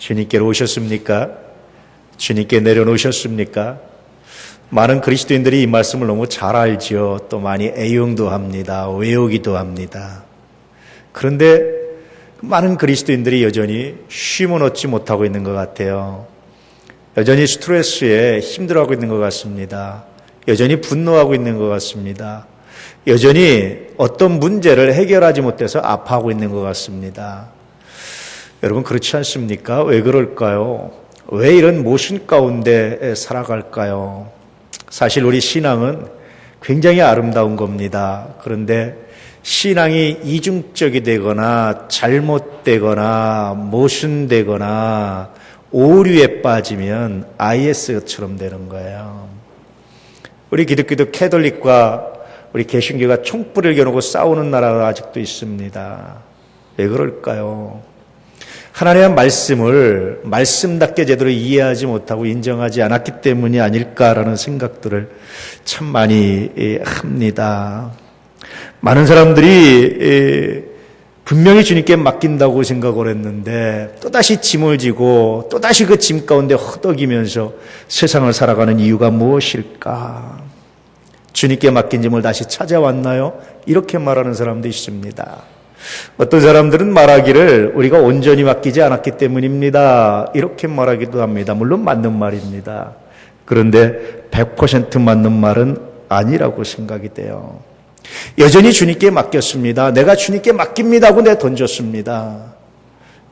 주님께로 오셨습니까? 주님께 내려놓으셨습니까? 많은 그리스도인들이 이 말씀을 너무 잘 알지요. 또 많이 애용도 합니다. 외우기도 합니다. 그런데 많은 그리스도인들이 여전히 쉼을 얻지 못하고 있는 것 같아요. 여전히 스트레스에 힘들어하고 있는 것 같습니다. 여전히 분노하고 있는 것 같습니다. 여전히 어떤 문제를 해결하지 못해서 아파하고 있는 것 같습니다. 여러분 그렇지 않습니까? 왜 그럴까요? 왜 이런 모순 가운데 살아갈까요? 사실 우리 신앙은 굉장히 아름다운 겁니다. 그런데 신앙이 이중적이 되거나 잘못되거나 모순되거나 오류에 빠지면 IS처럼 되는 거예요. 우리 기독교도 캐톨릭과 우리 개신교가 총불을 겨누고 싸우는 나라가 아직도 있습니다. 왜 그럴까요? 하나님의 말씀을 말씀답게 제대로 이해하지 못하고 인정하지 않았기 때문이 아닐까라는 생각들을 참 많이 합니다. 많은 사람들이 분명히 주님께 맡긴다고 생각을 했는데 또다시 짐을 지고 또다시 그 짐 가운데 허덕이면서 세상을 살아가는 이유가 무엇일까? 주님께 맡긴 짐을 다시 찾아왔나요? 이렇게 말하는 사람도 있습니다. 어떤 사람들은 말하기를 우리가 온전히 맡기지 않았기 때문입니다. 이렇게 말하기도 합니다. 물론 맞는 말입니다. 그런데 100% 맞는 말은 아니라고 생각이 돼요. 여전히 주님께 맡겼습니다. 내가 주님께 맡깁니다 하고 내 던졌습니다.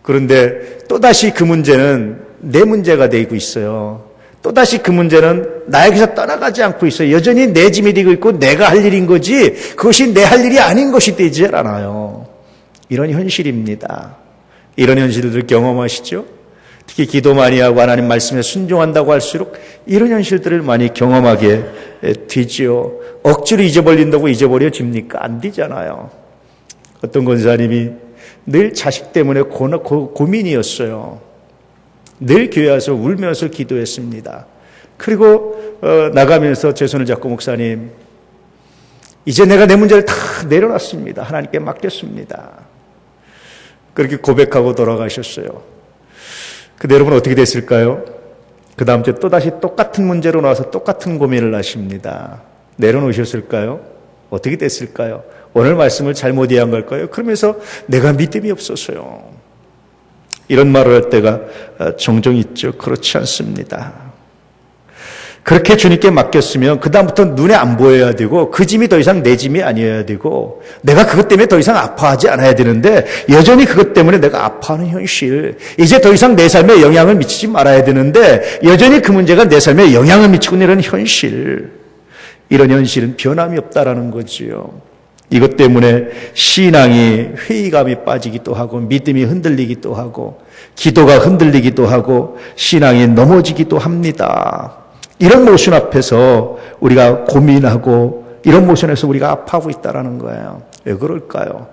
그런데 또다시 그 문제는 내 문제가 되고 있어요. 또다시 그 문제는 나에게서 떠나가지 않고 있어요. 여전히 내 짐이 되고 있고 내가 할 일인 거지 그것이 내 할 일이 아닌 것이 되지 않아요. 이런 현실입니다. 이런 현실들 경험하시죠? 특히 기도 많이 하고 하나님 말씀에 순종한다고 할수록 이런 현실들을 많이 경험하게 되지요. 억지로 잊어버린다고 잊어버려집니까? 안 되잖아요. 어떤 권사님이 늘 자식 때문에 고, 고, 고민이었어요. 늘 교회 와서 울면서 기도했습니다. 그리고 어, 나가면서 제 손을 잡고 목사님 이제 내가 내 문제를 다 내려놨습니다. 하나님께 맡겼습니다. 그렇게 고백하고 돌아가셨어요. 근데 여러분 어떻게 됐을까요? 그 다음 주에 또다시 똑같은 문제로 나와서 똑같은 고민을 하십니다. 내려놓으셨을까요? 어떻게 됐을까요? 오늘 말씀을 잘못 이해한 걸까요? 그러면서 내가 믿음이 없어서요. 이런 말을 할 때가 종종 있죠. 그렇지 않습니다. 그렇게 주님께 맡겼으면 그다음부터 눈에 안 보여야 되고 그 짐이 더 이상 내 짐이 아니어야 되고 내가 그것 때문에 더 이상 아파하지 않아야 되는데 여전히 그것 때문에 내가 아파하는 현실 이제 더 이상 내 삶에 영향을 미치지 말아야 되는데 여전히 그 문제가 내 삶에 영향을 미치고 있는 현실 이런 현실은 변함이 없다라는 거지요. 이것 때문에 신앙이 회의감이 빠지기도 하고 믿음이 흔들리기도 하고 기도가 흔들리기도 하고 신앙이 넘어지기도 합니다. 이런 모션 앞에서 우리가 고민하고 이런 모션에서 우리가 아파하고 있다라는 거예요. 왜 그럴까요?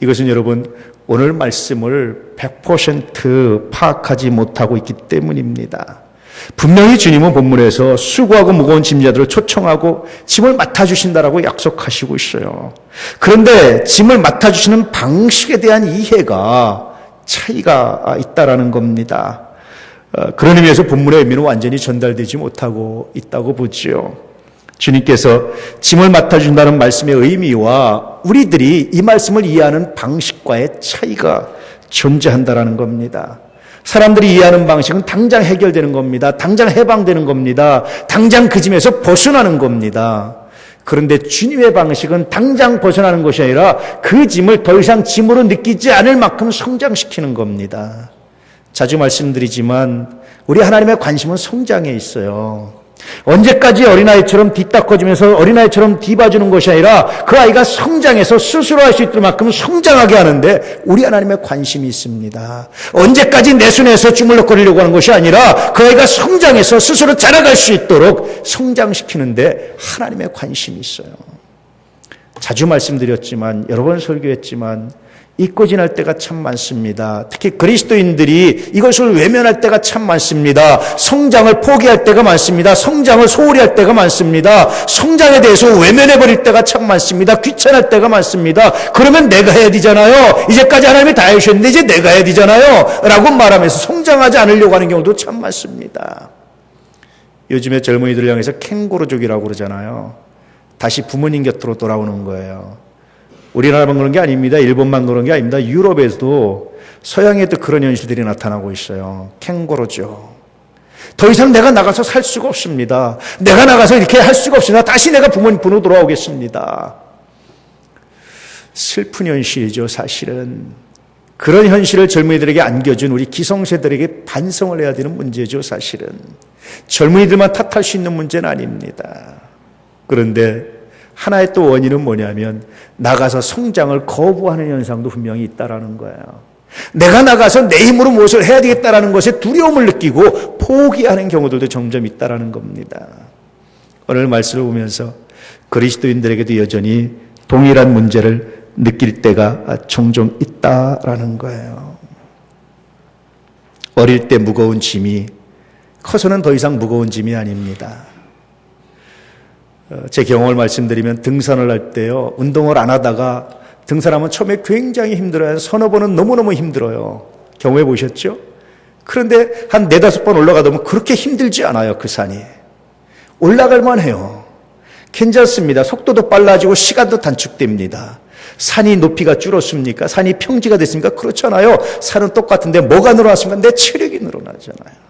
이것은 여러분 오늘 말씀을 100% 파악하지 못하고 있기 때문입니다. 분명히 주님은 본문에서 수고하고 무거운 짐자들을 초청하고 짐을 맡아주신다라고 약속하시고 있어요. 그런데 짐을 맡아주시는 방식에 대한 이해가 차이가 있다라는 겁니다. 어, 그런 의미에서 본문의 의미는 완전히 전달되지 못하고 있다고 보지요. 주님께서 짐을 맡아준다는 말씀의 의미와 우리들이 이 말씀을 이해하는 방식과의 차이가 존재한다라는 겁니다. 사람들이 이해하는 방식은 당장 해결되는 겁니다. 당장 해방되는 겁니다. 당장 그 짐에서 벗어나는 겁니다. 그런데 주님의 방식은 당장 벗어나는 것이 아니라 그 짐을 더 이상 짐으로 느끼지 않을 만큼 성장시키는 겁니다. 자주 말씀드리지만 우리 하나님의 관심은 성장에 있어요. 언제까지 어린아이처럼 뒤닦아주면서 어린아이처럼 뒤봐주는 것이 아니라 그 아이가 성장해서 스스로 할 수 있을 만큼 성장하게 하는데 우리 하나님의 관심이 있습니다. 언제까지 내 손에서 주물럭거리려고 하는 것이 아니라 그 아이가 성장해서 스스로 자라갈 수 있도록 성장시키는데 하나님의 관심이 있어요. 자주 말씀드렸지만 여러 번 설교했지만 잊고 지날 때가 참 많습니다. 특히 그리스도인들이 이것을 외면할 때가 참 많습니다. 성장을 포기할 때가 많습니다. 성장을 소홀히 할 때가 많습니다. 성장에 대해서 외면해 버릴 때가 참 많습니다. 귀찮을 때가 많습니다. 그러면 내가 해야 되잖아요. 이제까지 하나님이 다 해주셨는데 이제 내가 해야 되잖아요. 라고 말하면서 성장하지 않으려고 하는 경우도 참 많습니다. 요즘에 젊은이들을 향해서 캥거루족이라고 그러잖아요. 다시 부모님 곁으로 돌아오는 거예요. 우리나라만 그런 게 아닙니다. 일본만 그런 게 아닙니다. 유럽에서도 서양에도 그런 현실들이 나타나고 있어요. 캥거루죠. 더 이상 내가 나가서 살 수가 없습니다. 내가 나가서 이렇게 할 수가 없습니다. 다시 내가 부모님 분으로 돌아오겠습니다. 슬픈 현실이죠, 사실은. 그런 현실을 젊은이들에게 안겨준 우리 기성세들에게 반성을 해야 되는 문제죠, 사실은. 젊은이들만 탓할 수 있는 문제는 아닙니다. 그런데 하나의 또 원인은 뭐냐면 나가서 성장을 거부하는 현상도 분명히 있다라는 거예요. 내가 나가서 내 힘으로 무엇을 해야 되겠다라는 것에 두려움을 느끼고 포기하는 경우들도 점점 있다라는 겁니다. 오늘 말씀을 보면서 그리스도인들에게도 여전히 동일한 문제를 느낄 때가 종종 있다라는 거예요. 어릴 때 무거운 짐이 커서는 더 이상 무거운 짐이 아닙니다. 어, 제 경험을 말씀드리면 등산을 할 때요, 운동을 안 하다가 등산하면 처음에 굉장히 힘들어요. 서너 번은 너무너무 힘들어요. 경험해 보셨죠? 그런데 한 네다섯 번 올라가다 보면 그렇게 힘들지 않아요, 그 산이. 올라갈만 해요. 괜찮습니다. 속도도 빨라지고 시간도 단축됩니다. 산이 높이가 줄었습니까? 산이 평지가 됐습니까? 그렇잖아요. 산은 똑같은데 뭐가 늘어났습니까? 내 체력이 늘어나잖아요.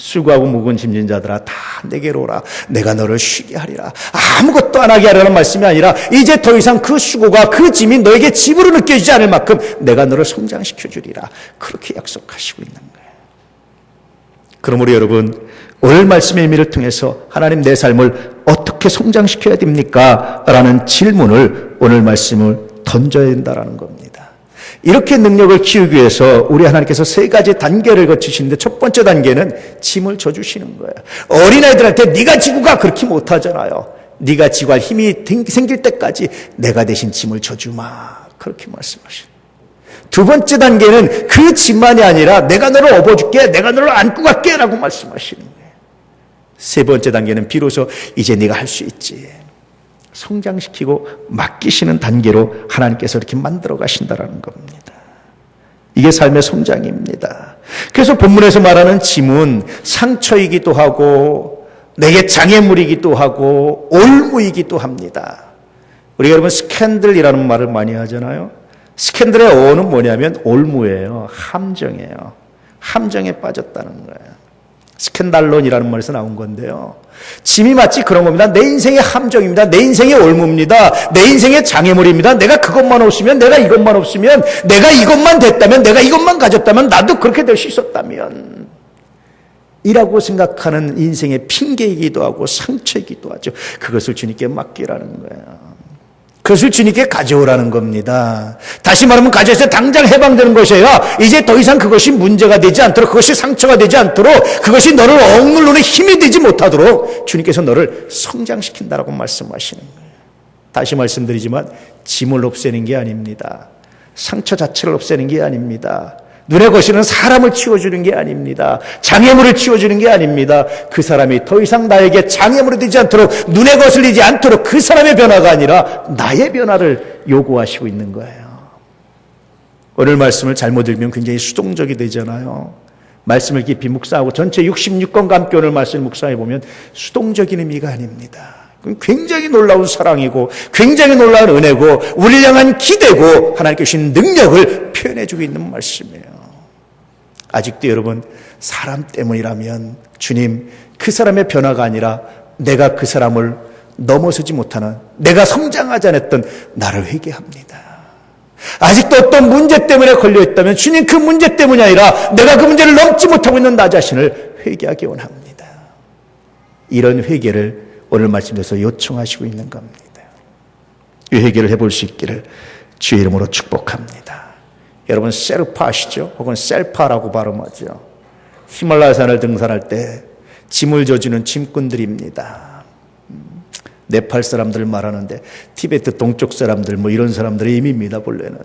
수고하고 묵은 짐진 자들아 다 내게로 오라. 내가 너를 쉬게 하리라. 아무것도 안 하게 하라는 말씀이 아니라 이제 더 이상 그 수고가 그 짐이 너에게 집으로 느껴지지 않을 만큼 내가 너를 성장시켜 주리라. 그렇게 약속하시고 있는 거예요. 그러므로 여러분 오늘 말씀의 의미를 통해서 하나님 내 삶을 어떻게 성장시켜야 됩니까? 라는 질문을 오늘 말씀을 던져야 된다는 겁니다 이렇게 능력을 키우기 위해서 우리 하나님께서 세 가지 단계를 거치시는데 첫 번째 단계는 짐을 져주시는 거예요. 어린아이들한테 네가 지고 가 그렇게 못하잖아요. 네가 지고 할 힘이 생길 때까지 내가 대신 짐을 져주마 그렇게 말씀하시는 두 번째 단계는 그 짐만이 아니라 내가 너를 업어줄게 내가 너를 안고 갈게 라고 말씀하시는 거예요. 세 번째 단계는 비로소 이제 네가 할 수 있지. 성장시키고 맡기시는 단계로 하나님께서 이렇게 만들어 가신다라는 겁니다. 이게 삶의 성장입니다. 그래서 본문에서 말하는 짐은 상처이기도 하고 내게 장애물이기도 하고 올무이기도 합니다. 우리가 여러분 스캔들이라는 말을 많이 하잖아요. 스캔들의 어는 뭐냐면 올무예요. 함정이에요. 함정에 빠졌다는 거예요. 스캔달론이라는 말에서 나온 건데요. 짐이 마치 그런 겁니다. 내 인생의 함정입니다. 내 인생의 올무입니다. 내 인생의 장애물입니다. 내가 그것만 없으면, 내가 이것만 없으면, 내가 이것만 됐다면, 내가 이것만 가졌다면, 나도 그렇게 될 수 있었다면. 이라고 생각하는 인생의 핑계이기도 하고 상처이기도 하죠. 그것을 주님께 맡기라는 거예요. 그것을 주님께 가져오라는 겁니다. 다시 말하면 가져서 당장 해방되는 것이에요. 이제 더 이상 그것이 문제가 되지 않도록 그것이 상처가 되지 않도록 그것이 너를 억눌르는 힘이 되지 못하도록 주님께서 너를 성장시킨다라고 말씀하시는 거예요. 다시 말씀드리지만 짐을 없애는 게 아닙니다. 상처 자체를 없애는 게 아닙니다. 눈에 거시는 사람을 치워주는 게 아닙니다. 장애물을 치워주는 게 아닙니다. 그 사람이 더 이상 나에게 장애물이 되지 않도록 눈에 거슬리지 않도록 그 사람의 변화가 아니라 나의 변화를 요구하시고 있는 거예요. 오늘 말씀을 잘못 읽으면 굉장히 수동적이 되잖아요. 말씀을 깊이 묵상하고 전체 66권과 함께 오늘 말씀을 묵상해 보면 수동적인 의미가 아닙니다. 굉장히 놀라운 사랑이고 굉장히 놀라운 은혜고 향한 기대고 하나님께 주신 능력을 표현해 주고 있는 말씀이에요. 아직도 여러분 사람 때문이라면 주님 그 사람의 변화가 아니라 내가 그 사람을 넘어서지 못하는 내가 성장하지 않았던 나를 회개합니다. 아직도 어떤 문제 때문에 걸려 있다면 주님 그 문제 때문이 아니라 내가 그 문제를 넘지 못하고 있는 나 자신을 회개하기 원합니다. 이런 회개를 오늘 말씀에서 요청하시고 있는 겁니다. 이 회개를 해볼 수 있기를 주의 이름으로 축복합니다. 여러분 셀파 아시죠? 혹은 셀파라고 발음하죠. 히말라야 산을 등산할 때 짐을 져주는 짐꾼들입니다. 네팔 사람들 말하는데 티베트 동쪽 사람들 뭐 이런 사람들의 의미입니다 본래는.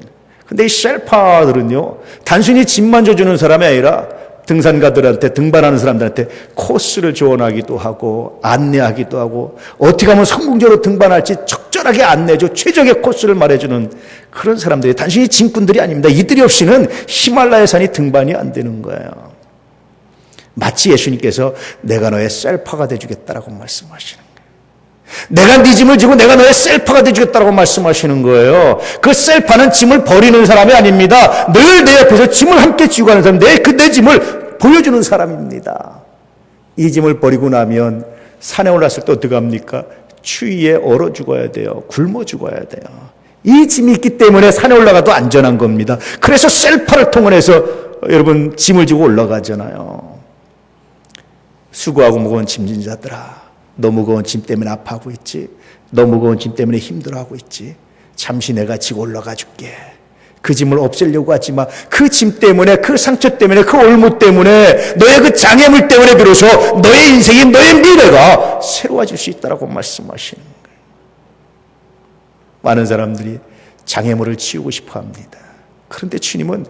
근데 이 셀파들은요 단순히 짐만 져주는 사람이 아니라 등산가들한테 등반하는 사람들한테 코스를 조언하기도 하고 안내하기도 하고 어떻게 하면 성공적으로 등반할지 적절하게 안내줘 최적의 코스를 말해주는 그런 사람들이 단순히 짐꾼들이 아닙니다. 이들이 없이는 히말라야 산이 등반이 안 되는 거예요. 마치 예수님께서 내가 너의 셀파가 돼주겠다라고 말씀하시는. 내가 네 짐을 지고 내가 너의 셀파가 돼주겠다라고 말씀하시는 거예요. 그 셀파는 짐을 버리는 사람이 아닙니다. 늘 내 옆에서 짐을 함께 지고 가는 사람, 내, 그 내 짐을 보여주는 사람입니다. 이 짐을 버리고 나면 산에 올랐을 때 어떻게 합니까? 추위에 얼어 죽어야 돼요. 굶어 죽어야 돼요. 이 짐이 있기 때문에 산에 올라가도 안전한 겁니다. 그래서 셀파를 통원해서 여러분 짐을 지고 올라가잖아요. 수고하고 무거운 짐진 자들아, 너 무거운 짐 때문에 아파하고 있지. 너 무거운 짐 때문에 힘들어하고 있지. 잠시 내가 지고 올라가 줄게. 그 짐을 없애려고 하지 마. 그 짐 때문에, 그 상처 때문에, 그 올무 때문에, 너의 그 장애물 때문에 비로소 너의 인생이, 너의 미래가 새로워질 수 있다라고 말씀하시는 거예요. 많은 사람들이 장애물을 치우고 싶어 합니다. 그런데 주님은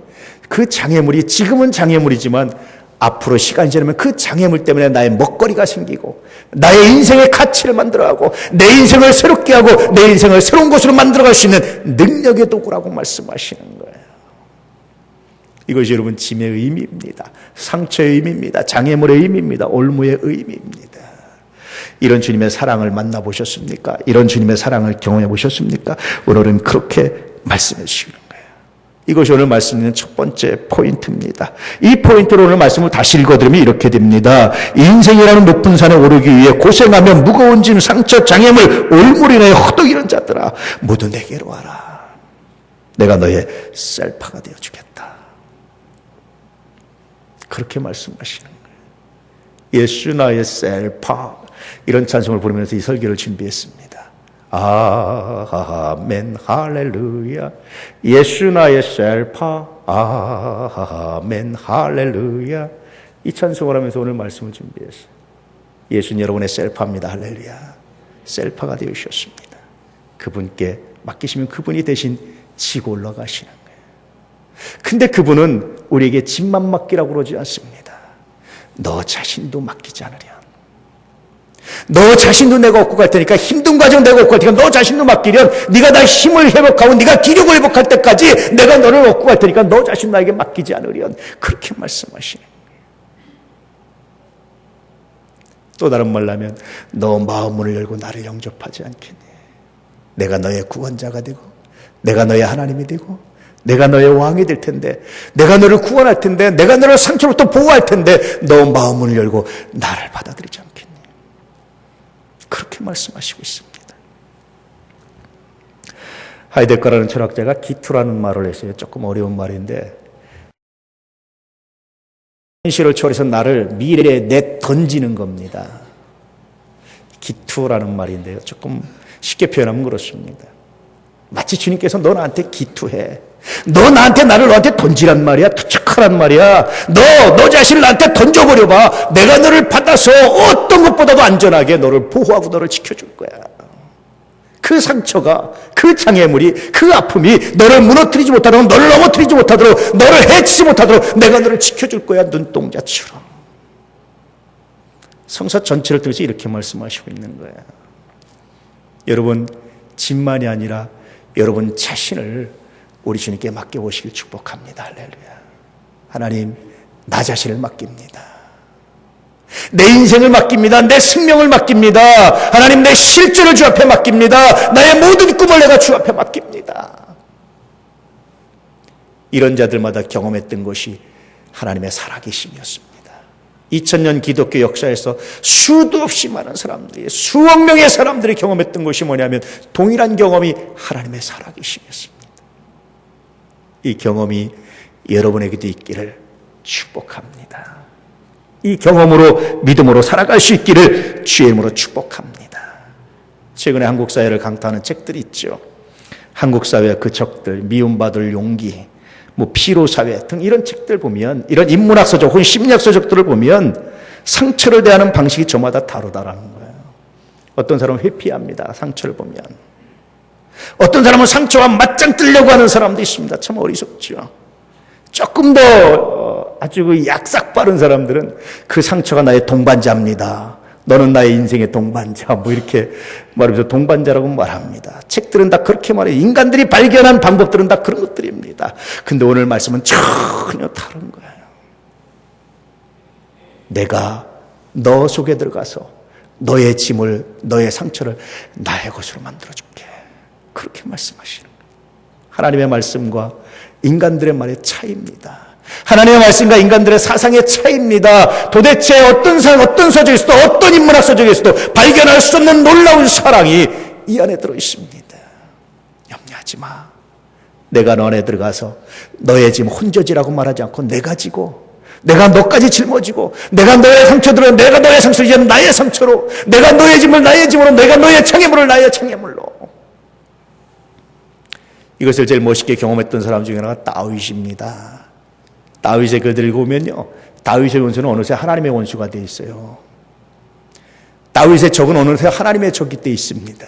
그 장애물이 지금은 장애물이지만 앞으로 시간이 지나면 그 장애물 때문에 나의 먹거리가 생기고 나의 인생의 가치를 만들어가고 내 인생을 새롭게 하고 내 인생을 새로운 곳으로 만들어갈 수 있는 능력의 도구라고 말씀하시는 거예요. 이것이 여러분 짐의 의미입니다. 상처의 의미입니다. 장애물의 의미입니다. 올무의 의미입니다. 이런 주님의 사랑을 만나보셨습니까? 이런 주님의 사랑을 경험해 보셨습니까? 오늘은 그렇게 말씀해 거예요. 이것이 오늘 말씀드리는 첫 번째 포인트입니다. 이 포인트로 오늘 말씀을 다시 읽어드리면 이렇게 됩니다. 인생이라는 높은 산에 오르기 위해 고생하며 무거운 짐, 상처, 장애물, 올무리나 허덕이는 자들아 모두 내게로 와라. 내가 너의 셀파가 되어주겠다. 그렇게 말씀하시는 거예요. 예수 나의 셀파 이런 찬송을 부르면서 이 설교를 준비했습니다. 아멘 할렐루야 예수 나의 셀파 아멘 할렐루야 이 찬송을 하면서 오늘 말씀을 준비했어요. 예수는 여러분의 셀파입니다. 할렐루야. 셀파가 되으셨습니다. 그분께 맡기시면 그분이 대신 지고 올라가시는 거예요. 근데 그분은 우리에게 짐만 맡기라고 그러지 않습니다. 너 자신도 맡기지 않으랴. 너 자신도 내가 얻고 갈 테니까 힘든 과정 내가 얻고 갈 테니까 너 자신도 맡기련 네가 다 힘을 회복하고 네가 기력을 회복할 때까지 내가 너를 얻고 갈 테니까 너 자신 나에게 맡기지 않으련 그렇게 말씀하시는 거예요. 또 다른 말로 하면 너 마음문을 열고 나를 영접하지 않겠니? 내가 너의 구원자가 되고 내가 너의 하나님이 되고 내가 너의 왕이 될 텐데 내가 너를 구원할 텐데 내가 너를 상처로부터 보호할 텐데 너 마음문을 열고 나를 받아들이지 않겠니? 그렇게 말씀하시고 있습니다. 하이데커라는 철학자가 기투라는 말을 했어요. 조금 어려운 말인데 현실을 초월해서 나를 미래에 내 던지는 겁니다. 기투라는 말인데요. 조금 쉽게 표현하면 그렇습니다. 마치 주님께서 너 나한테 기투해. 너 나한테 나를 너한테 던지란 말이야. 투척하란 말이야. 너, 너 자신을 나한테 던져버려봐. 내가 너를 받아서 어떤 것보다도 안전하게 너를 보호하고 너를 지켜줄 거야. 그 상처가, 그 장애물이, 그 아픔이 너를 무너뜨리지 못하도록, 너를 넘어뜨리지 못하도록, 너를 해치지 못하도록 내가 너를 지켜줄 거야. 눈동자처럼. 성사 전체를 통해서 이렇게 말씀하시고 있는 거예요. 여러분, 짐만이 아니라 여러분 자신을 우리 주님께 맡겨보시길 축복합니다. 할렐루야. 하나님, 나 자신을 맡깁니다. 내 인생을 맡깁니다. 내 생명을 맡깁니다. 하나님, 내 실존을 주 앞에 맡깁니다. 나의 모든 꿈을 내가 주 앞에 맡깁니다. 이런 자들마다 경험했던 것이 하나님의 살아계심이었습니다. 2000년 기독교 역사에서 수도 없이 많은 사람들이, 수억 명의 사람들이 경험했던 것이 뭐냐면 동일한 경험이 하나님의 살아계심이었습니다. 이 경험이 여러분에게도 있기를 축복합니다. 이 경험으로 믿음으로 살아갈 수 있기를 주의 이름으로 축복합니다. 최근에 한국 사회를 강타하는 책들이 있죠. 한국 사회의 그 적들, 미움받을 용기, 뭐 피로 사회 등 이런 책들 보면 이런 인문학 서적 혹은 심리학 서적들을 보면 상처를 대하는 방식이 저마다 다르다라는 거예요. 어떤 사람은 회피합니다. 상처를 보면. 어떤 사람은 상처와 맞짱 뜨려고 하는 사람도 있습니다. 참 어리석죠. 조금 더 어, 아주 그 약삭 빠른 사람들은 그 상처가 나의 동반자입니다. 너는 나의 인생의 동반자. 뭐 이렇게 말하면서 동반자라고 말합니다. 책들은 다 그렇게 말해요. 인간들이 발견한 방법들은 다 그런 것들입니다. 근데 오늘 말씀은 전혀 다른 거예요. 내가 너 속에 들어가서 너의 짐을, 너의 상처를 나의 것으로 만들어줄게. 그렇게 말씀하시는 거예요. 하나님의 말씀과 인간들의 말의 차이입니다. 하나님의 말씀과 인간들의 사상의 차이입니다. 도대체 어떤 사 어떤 서적에서도 어떤 인문학 서적에서도 발견할 수 없는 놀라운 사랑이 이 안에 들어 있습니다. 염려하지 마. 내가 너 안에 들어가서 너의 짐 혼저지라고 말하지 않고 내가 지고 내가 너까지 짊어지고 내가 너의 상처들어 내가 너의 상처를 이제 나의 상처로 내가 너의 짐을 나의 짐으로 내가 너의 창해물을 나의 창해물로 이것을 제일 멋있게 경험했던 사람 중에 하나가 다윗입니다. 다윗의 글들을 보면요. 다윗의 원수는 어느새 하나님의 원수가 되어 있어요. 다윗의 적은 어느새 하나님의 적이 되어 있습니다.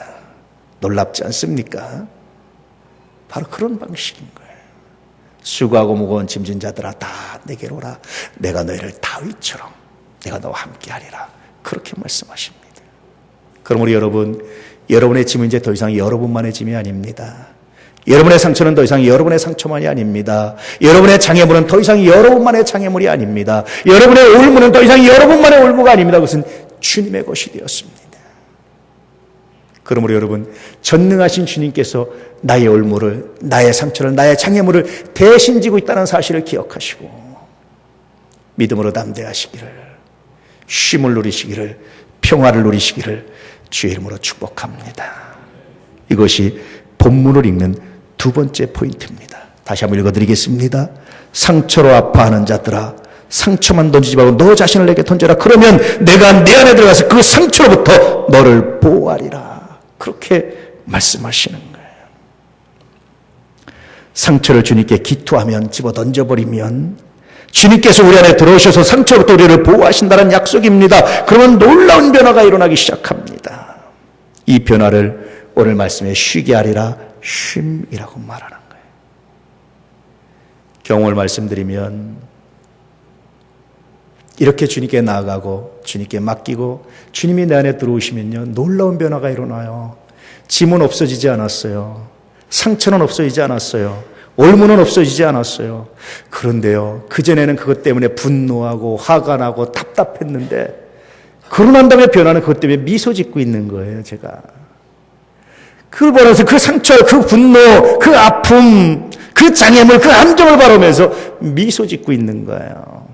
놀랍지 않습니까? 바로 그런 방식인 거예요. 수고하고 무거운 짐진 자들아 다 내게로 오라. 내가 너희를 다윗처럼 내가 너와 함께하리라. 그렇게 말씀하십니다. 우리 여러분, 여러분의 짐은 이제 더 이상 여러분만의 짐이 아닙니다. 여러분의 상처는 더 이상 여러분의 상처만이 아닙니다. 여러분의 장애물은 더 이상 여러분만의 장애물이 아닙니다. 여러분의 올무는 더 이상 여러분만의 올무가 아닙니다. 그것은 주님의 것이 되었습니다. 그러므로 여러분, 전능하신 주님께서 나의 올무를, 나의 상처를, 나의 장애물을 대신 지고 있다는 사실을 기억하시고, 믿음으로 담대하시기를, 쉼을 누리시기를, 평화를 누리시기를 주의 이름으로 축복합니다. 이것이 본문을 읽는 두 번째 포인트입니다. 다시 한번 읽어드리겠습니다. 상처로 아파하는 자들아, 상처만 던지지 말고 너 자신을 내게 던져라. 그러면 내가 내 안에 들어가서 그 상처로부터 너를 보호하리라. 그렇게 말씀하시는 거예요. 상처를 주님께 기투하면 집어 던져버리면 주님께서 우리 안에 들어오셔서 상처로부터 우리를 보호하신다는 약속입니다. 그러면 놀라운 변화가 일어나기 시작합니다. 이 변화를 오늘 말씀에 쉬게 하리라 쉼이라고 말하는 거예요. 경험을 말씀드리면 이렇게 주님께 나아가고 주님께 맡기고 주님이 내 안에 들어오시면요 놀라운 변화가 일어나요. 짐은 없어지지 않았어요. 상처는 없어지지 않았어요. 올무는 없어지지 않았어요. 그런데요 그전에는 그것 때문에 분노하고 화가 나고 답답했는데 그러고 난 다음에 변하는 그것 때문에 미소 짓고 있는 거예요 제가. 그걸 보면서 그 상처, 그 분노, 그 아픔, 그 장애물, 그 함정을 바라면서 미소 짓고 있는 거예요.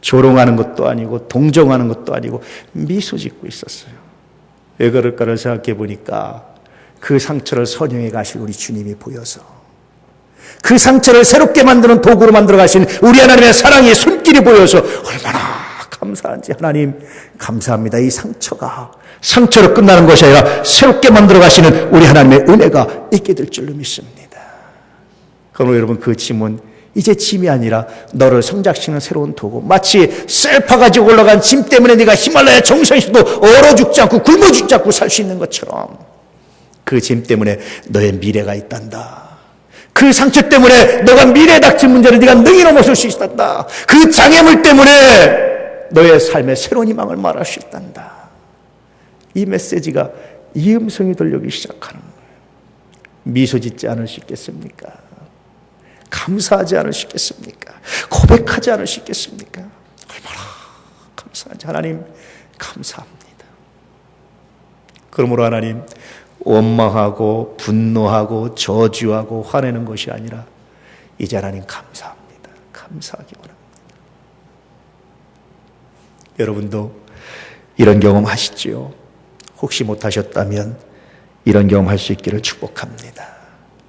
조롱하는 것도 아니고 동정하는 것도 아니고 미소 짓고 있었어요. 왜 그럴까를 생각해 보니까 그 상처를 선영해 가실 우리 주님이 보여서 그 상처를 새롭게 만드는 도구로 만들어 가신 우리 하나님의 사랑의 손길이 보여서 얼마나 감사한지 하나님 감사합니다. 이 상처가 상처로 끝나는 것이 아니라 새롭게 만들어 가시는 우리 하나님의 은혜가 있게 될 줄로 믿습니다. 그러므로 여러분 그 짐은 이제 짐이 아니라 너를 성장시키는 새로운 도구. 마치 셀파 가지고 올라간 짐 때문에 네가 히말라야 정상에서도 얼어 죽지 않고 굶어 죽지 않고 살 수 있는 것처럼 그 짐 때문에 너의 미래가 있단다. 그 상처 때문에 너가 미래에 닥친 문제를 네가 능히 넘어설 수 있단다. 그 장애물 때문에 너의 삶의 새로운 희망을 말할 수 있단다. 이 메시지가 이 음성이 들려오기 시작하는 거예요. 미소 짓지 않을 수 있겠습니까? 감사하지 않을 수 있겠습니까? 고백하지 않을 수 있겠습니까? 얼마나 감사한지 하나님 감사합니다. 그러므로 하나님 원망하고 분노하고 저주하고 화내는 것이 아니라 이제 하나님 감사합니다. 감사하기 원합니다. 여러분도 이런 경험 하시지요? 혹시 못하셨다면 이런 경험 할 수 있기를 축복합니다.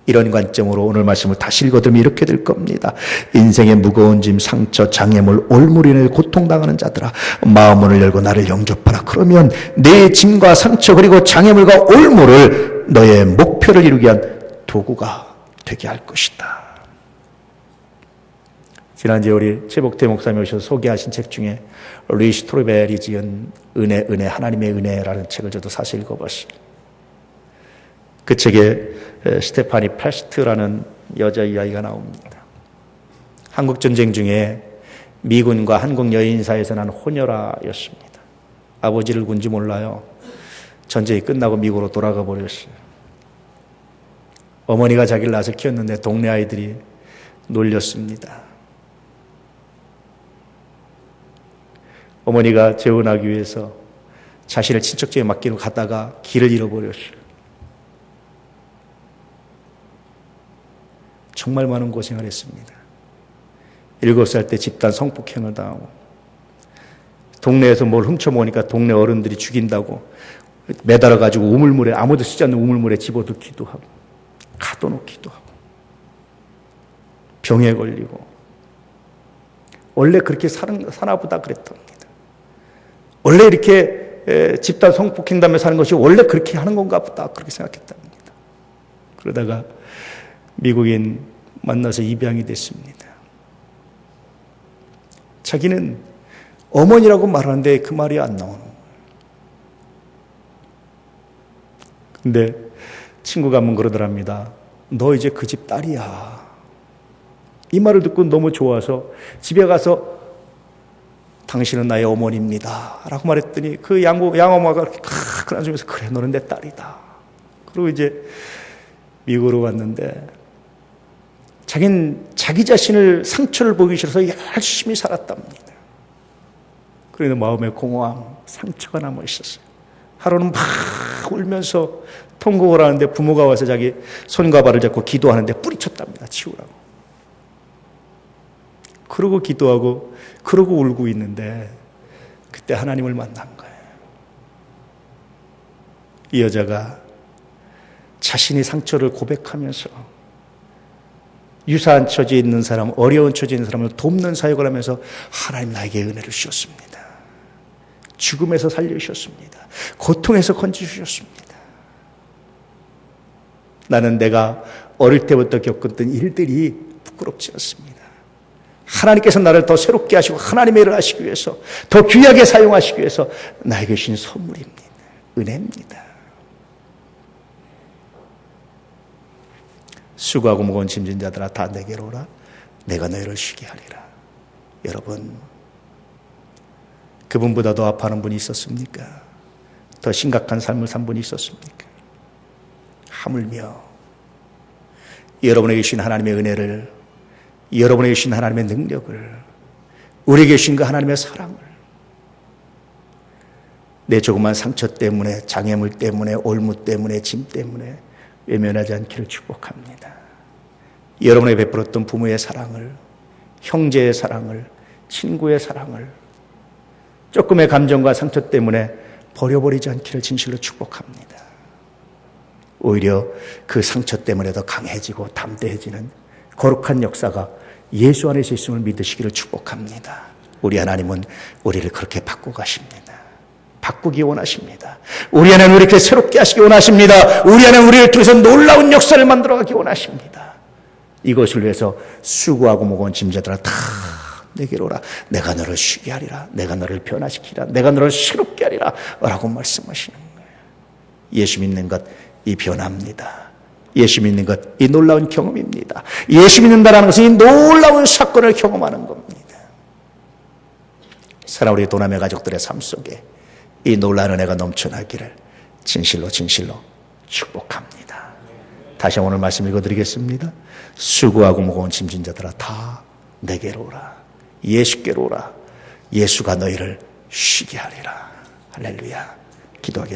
이런 관점으로 오늘 말씀을 다시 읽어드리면 이렇게 될 겁니다. 인생의 무거운 짐, 상처, 장애물, 올무리를 고통당하는 자들아 마음문을 열고 나를 영접하라. 그러면 내 짐과 상처 그리고 장애물과 올무를 너의 목표를 이루기 위한 도구가 되게 할 것이다. 지난주에 우리 최복태 목사님이 오셔서 소개하신 책 중에 루이스 토르벨이 지은 은혜, 은혜, 하나님의 은혜라는 책을 저도 사실 읽어봤어요. 그 책에 에, 스테파니 패스트라는 여자 이야기가 나옵니다. 한국 전쟁 중에 미군과 한국 여인 사이에서 난 혼혈아였습니다. 아버지를 군지 몰라요. 전쟁이 끝나고 미국으로 돌아가 버렸어요. 어머니가 자기를 낳아서 키웠는데 동네 아이들이 놀렸습니다. 어머니가 재혼하기 위해서 자신을 친척 집에 맡기러 갔다가 길을 잃어버렸어요. 정말 많은 고생을 했습니다. 일곱 살 때 집단 성폭행을 당하고 동네에서 뭘 훔쳐먹으니까 동네 어른들이 죽인다고 매달아가지고 우물물에 아무도 쓰지 않는 우물물에 집어넣기도 하고 가둬놓기도 하고 병에 걸리고 원래 그렇게 사는, 사나 보다 그랬답니다. 원래 이렇게 에, 집단 성폭행 담에 사는 것이 원래 그렇게 하는 건가 보다 그렇게 생각했답니다. 그러다가 미국인 만나서 입양이 됐습니다. 자기는 어머니라고 말하는데 그 말이 안 나오는 거예요. 근데 친구가 한번 그러더랍니다. 너 이제 그 집 딸이야. 이 말을 듣고 너무 좋아서 집에 가서 당신은 나의 어머니입니다. 라고 말했더니 그 양고, 양어머니가 이렇게 크 안아주면서 그래, 너는 내 딸이다. 그리고 이제 미국으로 왔는데 자기는 자기 자신을 상처를 보기 싫어서 열심히 살았답니다. 그래도 마음에 공허함, 상처가 남아 있었어요. 하루는 막 울면서 통곡을 하는데 부모가 와서 자기 손과 발을 잡고 기도하는데 뿌리쳤답니다. 치우라고. 그러고 기도하고 그러고 울고 있는데 그때 하나님을 만난 거예요. 이 여자가 자신이 상처를 고백하면서 유사한 처지에 있는 사람, 어려운 처지에 있는 사람을 돕는 사역을 하면서 하나님 나에게 은혜를 주셨습니다. 죽음에서 살려주셨습니다. 고통에서 건지주셨습니다. 나는 내가 어릴 때부터 겪었던 일들이 부끄럽지 않습니다. 하나님께서 나를 더 새롭게 하시고 하나님의 일을 하시기 위해서 더 귀하게 사용하시기 위해서 나에게 주신 선물입니다. 은혜입니다. 수고하고 무거운 짐진 자들아 다 내게로 오라 내가 너희를 쉬게 하리라. 여러분 그분보다 더 아파하는 분이 있었습니까? 더 심각한 삶을 산 분이 있었습니까? 하물며 여러분에게 주신 하나님의 은혜를 여러분에게 주신 하나님의 능력을 우리에게 주신 그 하나님의 사랑을 내 조그만 상처 때문에 장애물 때문에 올무 때문에 짐 때문에 외면하지 않기를 축복합니다. 여러분에게 베풀었던 부모의 사랑을 형제의 사랑을 친구의 사랑을 조금의 감정과 상처 때문에 버려버리지 않기를 진실로 축복합니다. 오히려 그 상처 때문에 더 강해지고 담대해지는 거룩한 역사가 예수 안에서 있음을 믿으시기를 축복합니다. 우리 하나님은 우리를 그렇게 바꾸고 가십니다. 바꾸기 원하십니다. 우리 안에는 우리 이렇게 새롭게 하시기 원하십니다. 우리 안에는 우리를 통해서 놀라운 역사를 만들어가기 원하십니다. 이것을 위해서 수고하고 무거운 짐자들아 다 내게로 오라. 내가 너를 쉬게 하리라. 내가 너를 변화시키라. 내가 너를 새롭게 하리라. 라고 말씀하시는 거예요. 예수 믿는 것, 이 변화입니다. 예수 믿는 것, 이 놀라운 경험입니다. 예수 믿는다는 것은 이 놀라운 사건을 경험하는 겁니다. 사랑 우리 도남의 가족들의 삶 속에 이 놀라운 은혜가 넘쳐나기를 진실로 진실로 축복합니다. 다시 오늘 말씀 읽어드리겠습니다. 수고하고 무거운 짐진 자들아 다 내게로 오라. 예수께로 오라. 예수가 너희를 쉬게 하리라. 할렐루야. 기도하겠습니다.